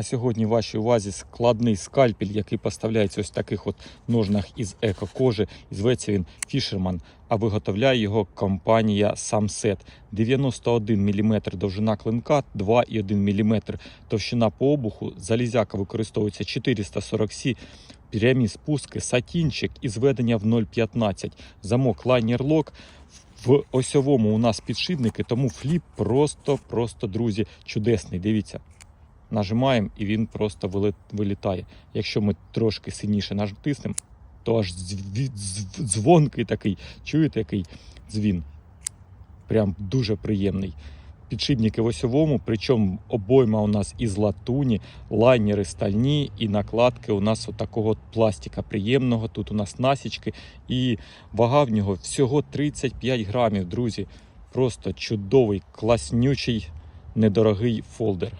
А сьогодні вашій увазі складний скальпель, який поставляється ось в таких от ножнах із еко-кожи. Зветься він Fisherman, а виготовляє його компанія Samset. 91 мм довжина клинка, 2,1 мм товщина по обуху. Залізяка використовується 447 прямі спуски, сатінчик і зведення в 0,15. Замок лайнер лок. В осьовому у нас підшипники, тому фліп просто-просто, друзі, чудесний. Дивіться. Нажимаємо і він просто вилітає. Якщо ми трошки сильніше натиснемо, то аж дзвонкий такий. Чуєте, який дзвін? Прям дуже приємний. Підшипники в осьовому, причому обойма у нас із латуні, лайнери стальні і накладки у нас от пластика приємного. Тут у нас насічки і вага в нього всього 35 грамів, друзі. Просто чудовий, класнючий, недорогий фолдер.